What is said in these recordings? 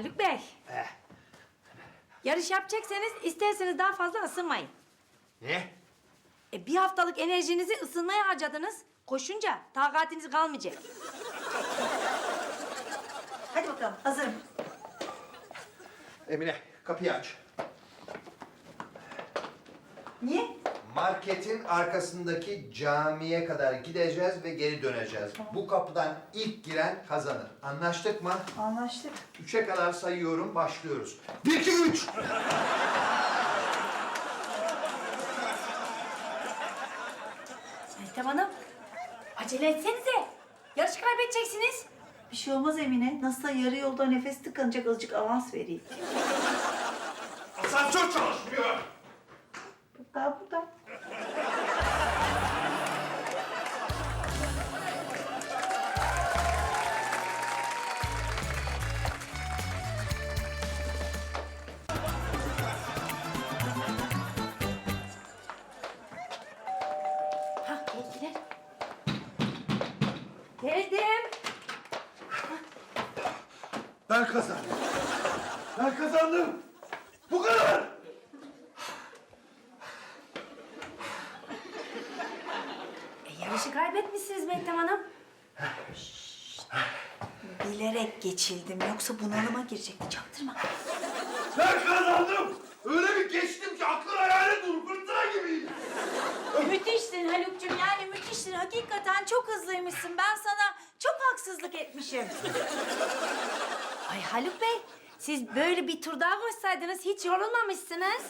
Haluk Bey. Eh. Yarış yapacaksanız isterseniz daha fazla ısınmayın. Ne? E, bir haftalık enerjinizi ısınmaya harcadınız. Koşunca takatiniz kalmayacak. Hadi bakalım hazırım. Emine kapıyı aç. Niye? Marketin arkasındaki camiye kadar gideceğiz ve geri döneceğiz. Bu kapıdan ilk giren kazanır. Anlaştık mı? Anlaştık. Üçe kadar sayıyorum, başlıyoruz. Bir, iki, üç! Meltem Hanım, acele etsenize. Yarış kaybedeceksiniz. Bir şey olmaz Emine. Nasılsa yarı yolda nefes tıkanacak azıcık avans vereyim. Asansör çalışmıyor! Daha burada. Geldiler. Geldim. Ben kazandım. Ben kazandım. Bu kadar. E, yarışı kaybetmişsiniz Meltem Hanım. Bilerek geçildim. Yoksa bunalıma girecekti. Çaktırma. Ben kazandım. Öyle bir geçtim ki aklın hayalin dur. Fırtına gibiydi. Müthişsin Haluk'cum yani çok hızlıymışsın. Ben sana çok haksızlık etmişim. Ay Haluk Bey, siz böyle bir tur daha koşsaydınız hiç yorulmamışsınız.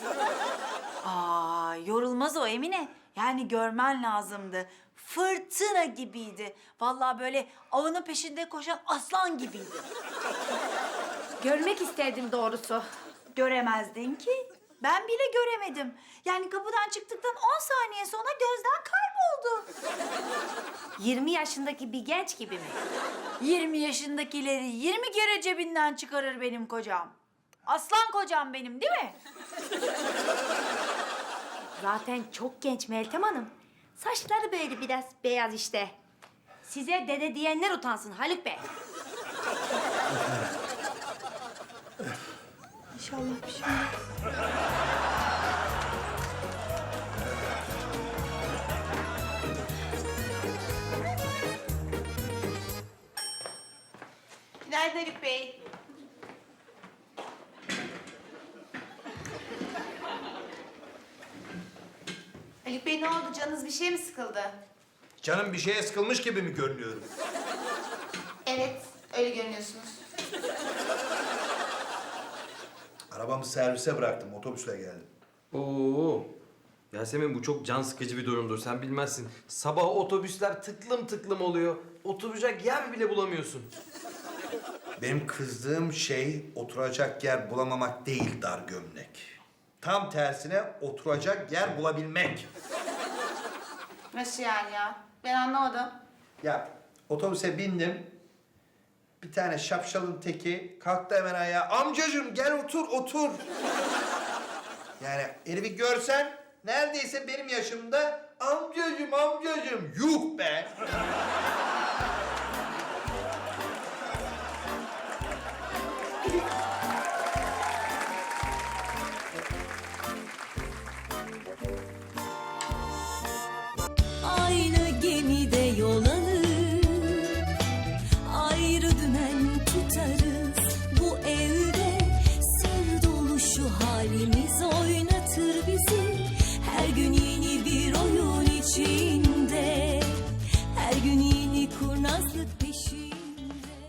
Aa yorulmaz o Emine. Yani görmen lazımdı. Fırtına gibiydi. Vallahi böyle avının peşinde koşan aslan gibiydi. Görmek isterdim doğrusu. Göremezdin ki. Ben bile göremedim. Yani kapıdan çıktıktan 10 saniye sonra gözden kayboldu. 20 yaşındaki bir genç gibi mi? 20 yaşındakileri 20 kere cebinden çıkarır benim kocam. Aslan kocam benim değil mi? Zaten çok genç Meltem Hanım. Saçları böyle biraz beyaz işte. Size dede diyenler utansın Haluk Bey. İnşallah bir şey olmaz. Günaydın Haluk Bey. Haluk Bey ne oldu? Canınız bir şey mi sıkıldı? Canım bir şeye sıkılmış gibi mi görünüyorum? Evet, öyle görünüyorsunuz. Arabamı servise bıraktım. Otobüsle geldim. Oo. Yasemin bu çok can sıkıcı bir durumdur. Sen bilmezsin. Sabah otobüsler tıklım tıklım oluyor. Oturacak yer bile bulamıyorsun. Benim kızdığım şey oturacak yer bulamamak değil dar gömlek. Tam tersine oturacak yer bulabilmek. Nasıl yani ya? Ben anlamadım. Ya otobüse bindim. Bir tane şapşalın teki kalktı hemen ayağa. Amcacığım gel otur otur. Yani herifi görsen neredeyse benim yaşımda amcacığım amcacığım yuh be.